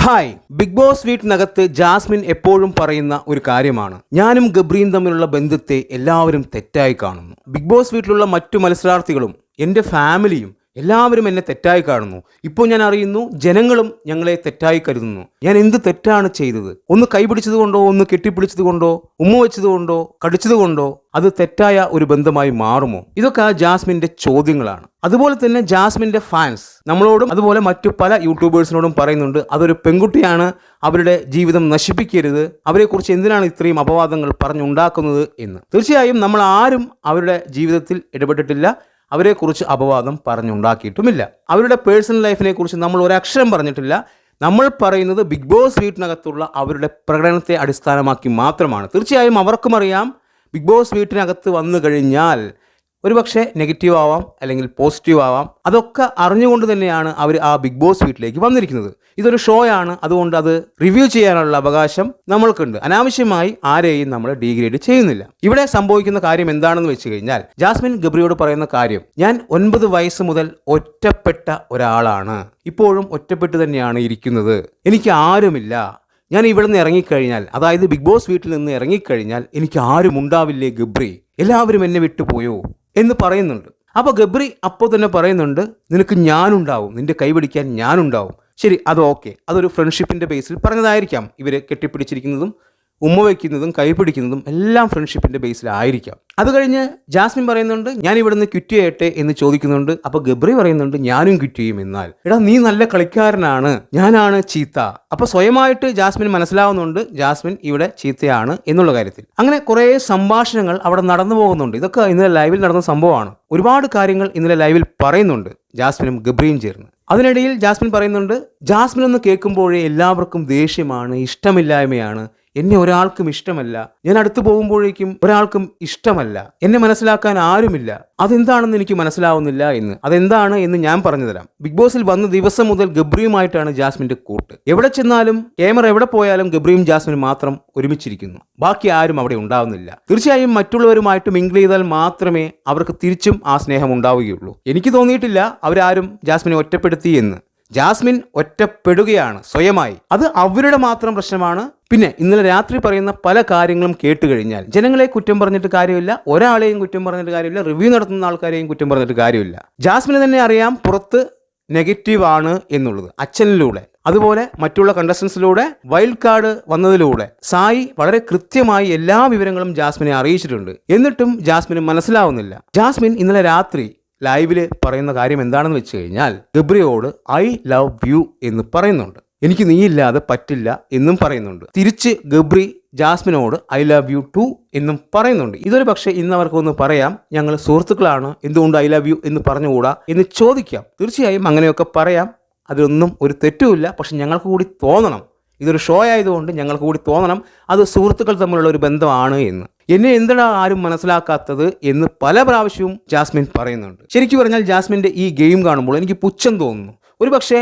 Hi big boss വീട്ടിനകത്ത് Jasmine എപ്പോഴും പറയുന്ന ഒരു കാര്യമാണ്. ഞാനും ഗബ്രിയും തമ്മിലുള്ള ബന്ധത്തെ എല്ലാവരും തെറ്റായി കാണുന്നു. ബിഗ് ബോസ് വീട്ടിലുള്ള മറ്റു മത്സരാർത്ഥികളും എന്റെ ഫാമിലിയും എല്ലാവരും എന്നെ തെറ്റായി കാണുന്നു. ഇപ്പോൾ ഞാൻ അറിയുന്നു ജനങ്ങളും ഞങ്ങളെ തെറ്റായി കരുതുന്നു. ഞാൻ എന്ത് തെറ്റാണ് ചെയ്തത്? ഒന്ന് കൈപിടിച്ചത് കൊണ്ടോ ഒന്ന് കെട്ടിപ്പിടിച്ചത് കൊണ്ടോ ഉമ്മ വെച്ചത് കൊണ്ടോ കടിച്ചത് കൊണ്ടോ അത് തെറ്റായ ഒരു ബന്ധമായി മാറുമോ? ഇതൊക്കെ ആ ജാസ്മിന്റെ ചോദ്യങ്ങളാണ്. അതുപോലെ തന്നെ ജാസ്മിന്റെ ഫാൻസ് നമ്മളോടും അതുപോലെ മറ്റു പല യൂട്യൂബേഴ്സിനോടും പറയുന്നുണ്ട് അതൊരു പെൺകുട്ടിയാണ് അവരുടെ ജീവിതം നശിപ്പിക്കരുത് അവരെക്കുറിച്ച് എന്തിനാണ് ഇത്രയും അപവാദങ്ങൾ പറഞ്ഞുണ്ടാക്കുന്നത്? എന്ന്. തീർച്ചയായും നമ്മൾ ആരും അവരുടെ ജീവിതത്തിൽ ഇടപെട്ടിട്ടില്ല. അവരെക്കുറിച്ച് അപവാദം പറഞ്ഞുണ്ടാക്കിയിട്ടുമില്ല. അവരുടെ പേഴ്സണൽ ലൈഫിനെ കുറിച്ച് നമ്മൾ ഒരക്ഷരം പറഞ്ഞിട്ടില്ല. നമ്മൾ പറയുന്നത് ബിഗ് ബോസ് വീട്ടിനകത്തുള്ള അവരുടെ പ്രകടനത്തെ അടിസ്ഥാനമാക്കി മാത്രമാണ്. തീർച്ചയായും അവർക്കും അറിയാം ബിഗ് ബോസ് വീട്ടിനകത്ത് വന്നു കഴിഞ്ഞാൽ ഒരുപക്ഷെ നെഗറ്റീവ് ആവാം അല്ലെങ്കിൽ പോസിറ്റീവ് ആവാം. അതൊക്കെ അറിഞ്ഞുകൊണ്ട് തന്നെയാണ് അവർ ആ ബിഗ് ബോസ് വീട്ടിലേക്ക് വന്നിരിക്കുന്നത്. ഇതൊരു ഷോ ആണ്. അതുകൊണ്ട് അത് റിവ്യൂ ചെയ്യാനുള്ള അവകാശം നമ്മൾക്കുണ്ട്. അനാവശ്യമായി ആരെയും നമ്മൾ ഡീഗ്രേഡ് ചെയ്യുന്നില്ല. ഇവിടെ സംഭവിക്കുന്ന കാര്യം എന്താണെന്ന് വെച്ച് കഴിഞ്ഞാൽ ജാസ്മിൻ ഗബ്രിയോട് പറയുന്ന കാര്യം ഞാൻ ഒൻപത് വയസ്സ് മുതൽ ഒറ്റപ്പെട്ട ഒരാളാണ്. ഇപ്പോഴും ഒറ്റപ്പെട്ട് തന്നെയാണ് ഇരിക്കുന്നത്. എനിക്ക് ആരുമില്ല. ഞാൻ ഇവിടെ നിന്ന് ഇറങ്ങിക്കഴിഞ്ഞാൽ അതായത് ബിഗ് ബോസ് വീട്ടിൽ നിന്ന് ഇറങ്ങിക്കഴിഞ്ഞാൽ എനിക്ക് ആരും ഉണ്ടാവില്ലേ ഗബ്രി? എല്ലാവരും എന്നെ വിട്ടുപോയോ? എന്ന് പറയുന്നുണ്ട്. അപ്പോൾ ഗബ്രി അപ്പോൾ തന്നെ പറയുന്നുണ്ട് നിനക്ക് ഞാനുണ്ടാവും നിന്റെ കൈപിടിക്കാൻ ഞാനുണ്ടാവും. ശരി അത് ഓക്കെ. അതൊരു ഫ്രണ്ട്ഷിപ്പിന്റെ ബേസിൽ പറഞ്ഞതായിരിക്കാം ഇവർ കെട്ടിപ്പിടിച്ചിരിക്കുന്നതും. ഉമ്മ വയ്ക്കുന്നതും കൈപിടിക്കുന്നതും എല്ലാം ഫ്രണ്ട്ഷിപ്പിന്റെ ബേസിലായിരിക്കാം അത് കഴിഞ്ഞ് ജാസ്മിൻ പറയുന്നുണ്ട് ഞാൻ ഇവിടുന്ന് ക്വിറ്റ് ചെയ്യട്ടെ എന്ന് ചോദിക്കുന്നുണ്ട്. അപ്പോൾ ഗബ്രി പറയുന്നുണ്ട് ഞാനും ക്വിറ്റ് ചെയ്യും എന്നാൽ. എടാ നീ നല്ല കളിക്കാരനാണ്. ഞാനാണ് ചീത്ത. അപ്പോൾ സ്വയമായിട്ട് ജാസ്മിൻ മനസ്സിലാവുന്നുണ്ട് ജാസ്മിൻ ഇവിടെ ചീത്തയാണ് എന്നുള്ള കാര്യത്തിൽ. അങ്ങനെ കുറേ സംഭാഷണങ്ങൾ അവിടെ നടന്നു പോകുന്നുണ്ട്. ഇതൊക്കെ ഇന്നലെ ലൈവിൽ നടന്ന സംഭവമാണ്. ഒരുപാട് കാര്യങ്ങൾ ഇന്നലെ ലൈവിൽ പറയുന്നുണ്ട് ജാസ്മിനും ഗബ്രിയും ചേർന്ന്. അതിനിടയിൽ ജാസ്മിൻ പറയുന്നുണ്ട് ജാസ്മിൻ എന്ന് കേൾക്കുമ്പോഴേ എല്ലാവർക്കും ദേഷ്യമാണ് ഇഷ്ടമില്ലായ്മയാണ്. എന്നെ ഒരാൾക്കും ഇഷ്ടമല്ല. ഞാൻ അടുത്തു പോകുമ്പോഴേക്കും ഒരാൾക്കും ഇഷ്ടമല്ല. എന്നെ മനസ്സിലാക്കാൻ ആരുമില്ല. അതെന്താണെന്ന് എനിക്ക് മനസ്സിലാവുന്നില്ല എന്ന്. അതെന്താണ് എന്ന് ഞാൻ പറഞ്ഞുതരാം ബിഗ് ബോസിൽ വന്ന ദിവസം മുതൽ ഗബ്രിയുമായിട്ടാണ് ജാസ്മിന്റെ കൂട്ട്. എവിടെ ചെന്നാലും ക്യാമറ എവിടെ പോയാലും ഗബ്രിയും ജാസ്മിനും മാത്രം ഒരുമിച്ചിരിക്കുന്നു. ബാക്കി ആരും അവിടെ ഉണ്ടാവുന്നില്ല. തീർച്ചയായും മറ്റുള്ളവരുമായിട്ട് മിങ്കിൾ ചെയ്താൽ മാത്രമേ അവർക്ക് തിരിച്ചും ആ സ്നേഹം ഉണ്ടാവുകയുള്ളൂ. എനിക്ക് തോന്നിയിട്ടില്ല അവരാരും ജാസ്മിനെ ഒറ്റപ്പെടുത്തി എന്ന്. ജാസ്മിൻ ഒറ്റപ്പെടുകയാണ് സ്വയമായി. അത് അവരുടെ മാത്രം പ്രശ്നമാണ്. പിന്നെ ഇന്നലെ രാത്രി പറയുന്ന പല കാര്യങ്ങളും കേട്ട് കഴിഞ്ഞാൽ ജനങ്ങളെ കുറ്റം പറഞ്ഞിട്ട് കാര്യമില്ല ഒരാളെയും കുറ്റം പറഞ്ഞിട്ട് കാര്യമില്ല റിവ്യൂ നടത്തുന്ന ആൾക്കാരെയും കുറ്റം പറഞ്ഞിട്ട് കാര്യമില്ല. ജാസ്മിന് തന്നെ അറിയാം പുറത്ത് നെഗറ്റീവ് ആണ് എന്നുള്ളത് അച്ഛനിലൂടെ. അതുപോലെ മറ്റുള്ള കണ്ടസ്റ്റൻസിലൂടെ വൈൽഡ് കാർഡ് വന്നതിലൂടെ. സായി വളരെ കൃത്യമായി എല്ലാ വിവരങ്ങളും ജാസ്മിനെ അറിയിച്ചിട്ടുണ്ട്. എന്നിട്ടും ജാസ്മിന് മനസ്സിലാവുന്നില്ല. ജാസ്മിൻ ഇന്നലെ രാത്രി ലൈവിൽ പറയുന്ന കാര്യം എന്താണെന്ന് വെച്ച് കഴിഞ്ഞാൽ ഗബ്രിയോട് ഐ ലവ് യു എന്ന് പറയുന്നുണ്ട്. എനിക്ക് നീ ഇല്ലാതെ പറ്റില്ല എന്നും പറയുന്നുണ്ട്. തിരിച്ച് ഗബ്രി ജാസ്മിനോട് ഐ ലവ് യു ടു എന്നും പറയുന്നുണ്ട്. ഇതൊരു പക്ഷേ ഇന്ന് അവർക്കൊന്ന് പറയാം ഞങ്ങൾ സുഹൃത്തുക്കളാണ് എന്തുകൊണ്ട് ഐ ലവ് യു എന്ന് പറഞ്ഞുകൂടാ എന്ന് ചോദിക്കാം. തീർച്ചയായും അങ്ങനെയൊക്കെ പറയാം. അതിലൊന്നും ഒരു തെറ്റുമില്ല. പക്ഷെ ഞങ്ങൾക്ക് കൂടി തോന്നണം. ഇതൊരു ഷോ ആയതുകൊണ്ട് ഞങ്ങൾക്ക് കൂടി തോന്നണം അത് സുഹൃത്തുക്കൾ തമ്മിലുള്ള ഒരു ബന്ധമാണ് എന്ന്. എന്നെ എന്തിനാ ആരും മനസ്സിലാക്കാത്തത് എന്ന് പല പ്രാവശ്യവും ജാസ്മിൻ പറയുന്നുണ്ട്. ശരിക്കും പറഞ്ഞാൽ ജാസ്മിന്റെ ഈ ഗെയിം കാണുമ്പോൾ എനിക്ക് പുച്ഛം തോന്നുന്നു. ഒരു പക്ഷേ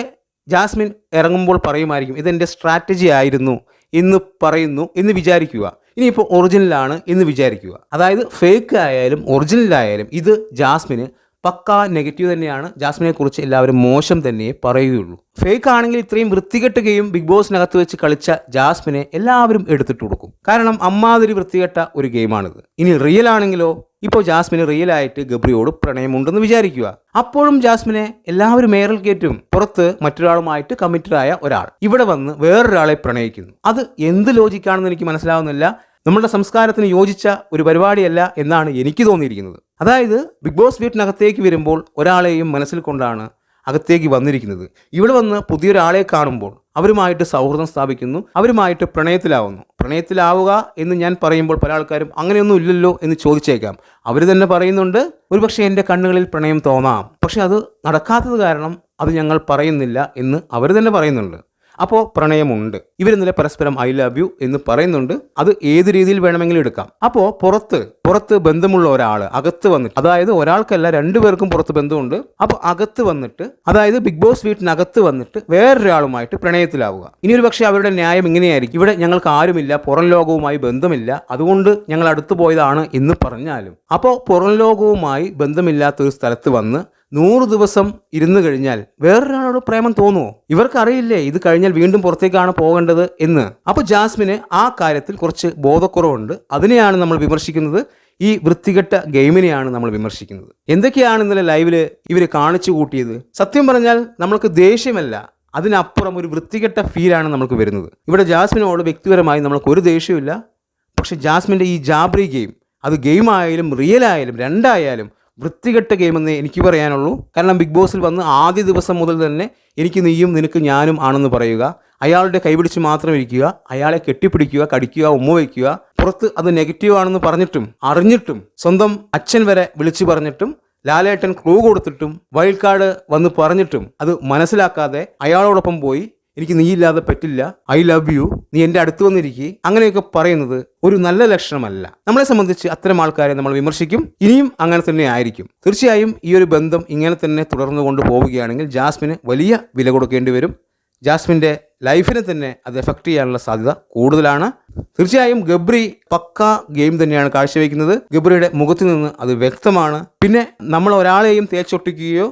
ജാസ്മിൻ ഇറങ്ങുമ്പോൾ പറയുമായിരിക്കും ഇതെന്റെ സ്ട്രാറ്റജി ആയിരുന്നു എന്ന് പറയുന്നു എന്ന് വിചാരിക്കുക. ഇനിയിപ്പോൾ ഒറിജിനലാണ് എന്ന് വിചാരിക്കുക. അതായത് ഫേക്ക് ആയാലും ഒറിജിനലായാലും ഇത് ജാസ്മിന് പക്ക നെഗറ്റീവ് തന്നെയാണ്. ജാസ്മിനെ കുറിച്ച് എല്ലാവരും മോശം തന്നെ പറയുകയുള്ളൂ. ഫേക്ക് ആണെങ്കിൽ ഇത്രയും വൃത്തികെട്ട ഗെയിം ബിഗ് ബോസിനകത്ത് വെച്ച് കളിച്ച ജാസ്മിനെ എല്ലാവരും എടുത്തിട്ട് കൊടുക്കും. കാരണം അമ്മാതിരി വൃത്തികെട്ട ഒരു ഗെയിമാണിത്. ഇനി റിയൽ ആണെങ്കിലോ? ഇപ്പോൾ ജാസ്മിന് റിയൽ ആയിട്ട് ഗബ്രിയോട് പ്രണയമുണ്ടെന്ന് വിചാരിക്കുക. അപ്പോഴും ജാസ്മിനെ എല്ലാവരും മേറൽ കയറ്റും പുറത്ത് മറ്റൊരാളുമായിട്ട് കമ്മിറ്റഡ് ആയ ഒരാൾ. ഇവിടെ വന്ന് വേറൊരാളെ പ്രണയിക്കുന്നു. അത് എന്ത് ലോജിക്കാണെന്ന് എനിക്ക് മനസ്സിലാവുന്നില്ല. നമ്മുടെ സംസ്കാരത്തിന് യോജിച്ച ഒരു പരിപാടിയല്ല എന്നാണ് എനിക്ക് തോന്നിയിരിക്കുന്നത്. അതായത് ബിഗ് ബോസ് വീട്ടിനകത്തേക്ക് വരുമ്പോൾ ഒരാളെയും മനസ്സിൽ കൊണ്ടാണ് അകത്തേക്ക് വന്നിരിക്കുന്നത്. ഇവിടെ വന്ന് പുതിയൊരാളെ കാണുമ്പോൾ അവരുമായിട്ട് സൗഹൃദം സ്ഥാപിക്കുന്നു അവരുമായിട്ട് പ്രണയത്തിലാവുന്നു. പ്രണയത്തിലാവുക എന്ന് ഞാൻ പറയുമ്പോൾ പല ആൾക്കാരും അങ്ങനെയൊന്നും ഇല്ലല്ലോ എന്ന് ചോദിച്ചേക്കാം. അവർ തന്നെ പറയുന്നുണ്ട് ഒരുപക്ഷെ എന്റെ കണ്ണുകളിൽ പ്രണയം തോന്നാം. പക്ഷെ അത് നടക്കാത്തത് കാരണം അത് ഞങ്ങൾ പറയുന്നില്ല എന്ന് അവർ തന്നെ പറയുന്നുണ്ട്. അപ്പോൾ പ്രണയമുണ്ട്. ഇവരിന്നലെ പരസ്പരം ഐ ലവ് യു എന്ന് പറയുന്നുണ്ട്. അത് ഏത് രീതിയിൽ വേണമെങ്കിലും എടുക്കാം. അപ്പോൾ പുറത്ത് പുറത്ത് ബന്ധമുള്ള ഒരാൾ അകത്ത് വന്നിട്ട് അതായത് ഒരാൾക്കല്ല രണ്ടുപേർക്കും പുറത്ത് ബന്ധമുണ്ട്. അപ്പോൾ അകത്ത് വന്നിട്ട് അതായത് ബിഗ് ബോസ് വീട്ടിനകത്ത് വന്നിട്ട് വേറൊരാളുമായിട്ട് പ്രണയത്തിലാവുക. ഇനി ഒരു പക്ഷേ അവരുടെ ന്യായം ഇങ്ങനെയായിരിക്കും. ഇവിടെ ഞങ്ങൾക്ക് ആരുമില്ല പുറം ലോകവുമായി ബന്ധമില്ല. അതുകൊണ്ട് ഞങ്ങൾ അടുത്തു പോയതാണ് എന്ന് പറഞ്ഞാലും. അപ്പോൾ പുറം ലോകവുമായി ബന്ധമില്ലാത്ത ഒരു സ്ഥലത്ത് വന്ന് നൂറ് ദിവസം ഇരുന്ന് കഴിഞ്ഞാൽ വേറൊരാളോട് പ്രേമം തോന്നുമോ ഇവർക്കറിയില്ലേ ഇത് കഴിഞ്ഞാൽ വീണ്ടും പുറത്തേക്കാണ് പോകേണ്ടത് എന്ന്. അപ്പോൾ ജാസ്മിന് ആ കാര്യത്തിൽ കുറച്ച് ബോധക്കുറവുണ്ട്. അതിനെയാണ് നമ്മൾ വിമർശിക്കുന്നത്. ഈ വൃത്തികെട്ട ഗെയിമിനെയാണ് നമ്മൾ വിമർശിക്കുന്നത്. എന്തൊക്കെയാണ് ഇന്നലെ ലൈവിൽ ഇവർ കാണിച്ചു കൂട്ടിയത്? സത്യം പറഞ്ഞാൽ നമ്മൾക്ക് ദേഷ്യമല്ല. അതിനപ്പുറം ഒരു വൃത്തികെട്ട ഫീലാണ് നമുക്ക് വരുന്നത്. ഇവിടെ ജാസ്മിനോട് വ്യക്തിപരമായി നമ്മൾക്ക് ഒരു ദേഷ്യമില്ല പക്ഷെ ജാസ്മിന്റെ ഈ ജാബ്രി ഗെയിം അത് ഗെയിം ആയാലും റിയൽ ആയാലും രണ്ടായാലും വൃത്തികെട്ട ഗെയിമെന്ന് എനിക്ക് പറയാനുള്ളൂ. കാരണം ബിഗ് ബോസിൽ വന്ന് ആദ്യ ദിവസം മുതൽ തന്നെ എനിക്ക് നീയും നിനക്ക് ഞാനും ആണെന്ന് പറയുക. അയാളുടെ കൈപിടിച്ച് മാത്രം ഇരിക്കുക. അയാളെ കെട്ടിപ്പിടിക്കുക കടിക്കുക ഉമ്മ വയ്ക്കുക. പുറത്ത് അത് നെഗറ്റീവാണെന്ന് പറഞ്ഞിട്ടും അറിഞ്ഞിട്ടും സ്വന്തം അച്ഛൻ വരെ വിളിച്ചു പറഞ്ഞിട്ടും ലാലേട്ടൻ ക്ലൂ കൊടുത്തിട്ടും വൈൽഡ് കാർഡ് വന്ന് പറഞ്ഞിട്ടും അത് മനസ്സിലാക്കാതെ അയാളോടൊപ്പം പോയി എനിക്ക് നീയില്ലാതെ പറ്റില്ല. ഐ ലവ് യു നീ എന്റെ അടുത്ത് വന്നിരിക്കുക അങ്ങനെയൊക്കെ പറയുന്നത് ഒരു നല്ല ലക്ഷണമല്ല. നമ്മളെ സംബന്ധിച്ച് അത്തരം ആൾക്കാരെ നമ്മൾ വിമർശിക്കും. ഇനിയും അങ്ങനെ തന്നെ ആയിരിക്കും. തീർച്ചയായും ഈ ഒരു ബന്ധം ഇങ്ങനെ തന്നെ തുടർന്നു കൊണ്ട് പോവുകയാണെങ്കിൽ ജാസ്മിന് വലിയ വില കൊടുക്കേണ്ടി വരും. ജാസ്മിന്റെ ലൈഫിനെ തന്നെ അത് എഫക്റ്റ് ചെയ്യാനുള്ള സാധ്യത കൂടുതലാണ്. തീർച്ചയായും ഗബ്രി പക്ക ഗെയിം തന്നെയാണ് കാഴ്ചവെക്കുന്നത്. ഗബ്രിയുടെ മുഖത്ത് നിന്ന് അത് വ്യക്തമാണ്. പിന്നെ നമ്മൾ ഒരാളെയും തേച്ചൊട്ടിക്കുകയോ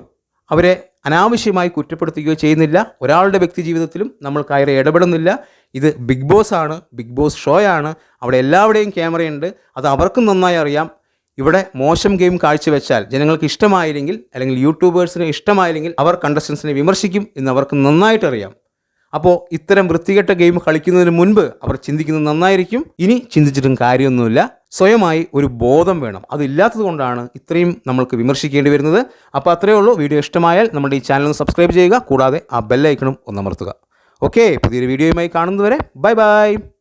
അവരെ അനാവശ്യമായി കുറ്റപ്പെടുത്തുകയോ ചെയ്യുന്നില്ല. ഒരാളുടെ വ്യക്തി ജീവിതത്തിലും നമ്മൾ കയറി ഇടപെടുന്നില്ല. ഇത് ബിഗ് ബോസ് ആണ് ബിഗ് ബോസ് ഷോ ആണ് അവിടെ എല്ലാവരുടെയും ക്യാമറയുണ്ട്. അത് അവർക്കും നന്നായി അറിയാം. ഇവിടെ മോശം ഗെയിം കാഴ്ചവെച്ചാൽ ജനങ്ങൾക്ക് ഇഷ്ടമായില്ലെങ്കിൽ അല്ലെങ്കിൽ യൂട്യൂബേഴ്സിന് ഇഷ്ടമായില്ലെങ്കിൽ അവർ കണ്ടസ്റ്റൻസിനെ വിമർശിക്കും എന്ന് അവർക്ക് നന്നായിട്ട് അറിയാം. അപ്പോൾ ഇത്തരം വൃത്തികെട്ട ഗെയിം കളിക്കുന്നതിന് മുൻപ് അവർ ചിന്തിക്കുന്നത് നന്നായിരിക്കും. ഇനി ചിന്തിച്ചിട്ടും കാര്യമൊന്നുമില്ല. സ്വയമായി ഒരു ബോധം വേണം. അതില്ലാത്തത് കൊണ്ടാണ് ഇത്രയും നമ്മൾക്ക് വിമർശിക്കേണ്ടി വരുന്നത്. അപ്പോൾ അത്രയേ ഉള്ളൂ. വീഡിയോ ഇഷ്ടമായാൽ നമ്മുടെ ഈ ചാനൽ ഒന്ന് സബ്സ്ക്രൈബ് ചെയ്യുക. കൂടാതെ ആ ബെല്ലൈക്കണും ഒന്ന് അമർത്തുക. ഓക്കെ പുതിയൊരു വീഡിയോയുമായി കാണുന്നതുവരെ ബൈ ബൈ